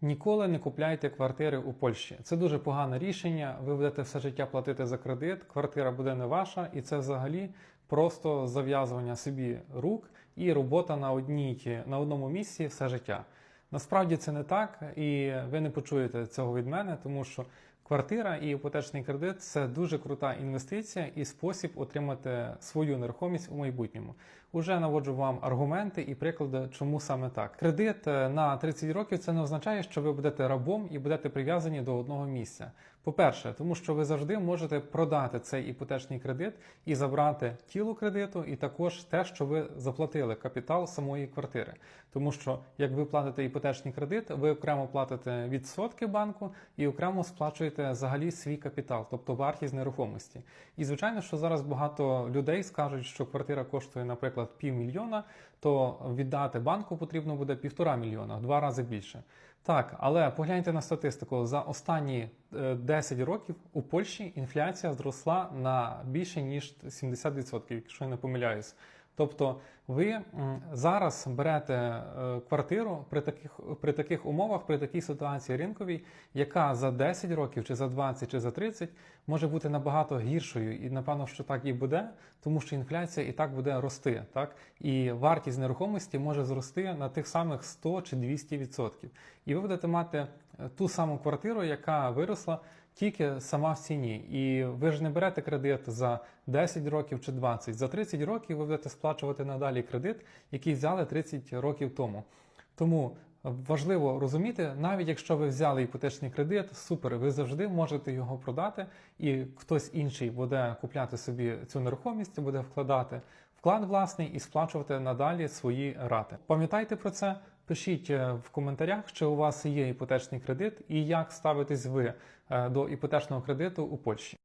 Ніколи не купляйте квартири у Польщі. Це дуже погане рішення. Ви будете все життя платити за кредит, квартира буде не ваша, і це взагалі просто зав'язування собі рук і робота на одній на одному місці все життя. Насправді це не так, і ви не почуєте цього від мене, тому що квартира і іпотечний кредит це дуже крута інвестиція і спосіб отримати свою нерухомість у майбутньому. Уже наводжу вам аргументи і приклади, чому саме так. Кредит е, на 30 років це не означає, що ви будете рабом і будете прив'язані до одного місця. По-перше, тому що ви завжди можете продати цей іпотечний кредит і забрати тіло кредиту, і також те, що ви заплатили капітал самої квартири. Тому що як ви платите іпотечний кредит, ви окремо платите відсотки банку і окремо сплачуєте взагалі свій капітал, тобто вартість нерухомості. І звичайно, що зараз багато людей скажуть, що квартира коштує, наприклад, півмільйона, то віддати банку потрібно буде півтора мільйона, в два рази більше. Так, але погляньте на статистику. За останні е, 10 років у Польщі інфляція зросла на більше ніж 70%, якщо я не помиляюсь. Тобто ви зараз берете е, квартиру при таких, при таких умовах, при такій ситуації ринковій, яка за 10 років, чи за 20, чи за 30 може бути набагато гіршою, і напевно, що так і буде, тому що інфляція і так буде рости, так і вартість нерухомості може зрости на тих самих 100 чи 200 відсотків. І ви будете мати е, ту саму квартиру, яка виросла тільки сама в ціні. І ви ж не берете кредит за 10 років чи 20. За 30 років ви будете сплачувати надалі кредит, який взяли 30 років тому. Тому важливо розуміти, навіть якщо ви взяли іпотечний кредит, супер, ви завжди можете його продати, і хтось інший буде купляти собі цю нерухомість, буде вкладати вклад власний і сплачувати надалі свої рати. Пам'ятайте про це. Пишіть е, в коментарях, чи у вас є іпотечний кредит, і як ставитесь ви е, до іпотечного кредиту у Польщі.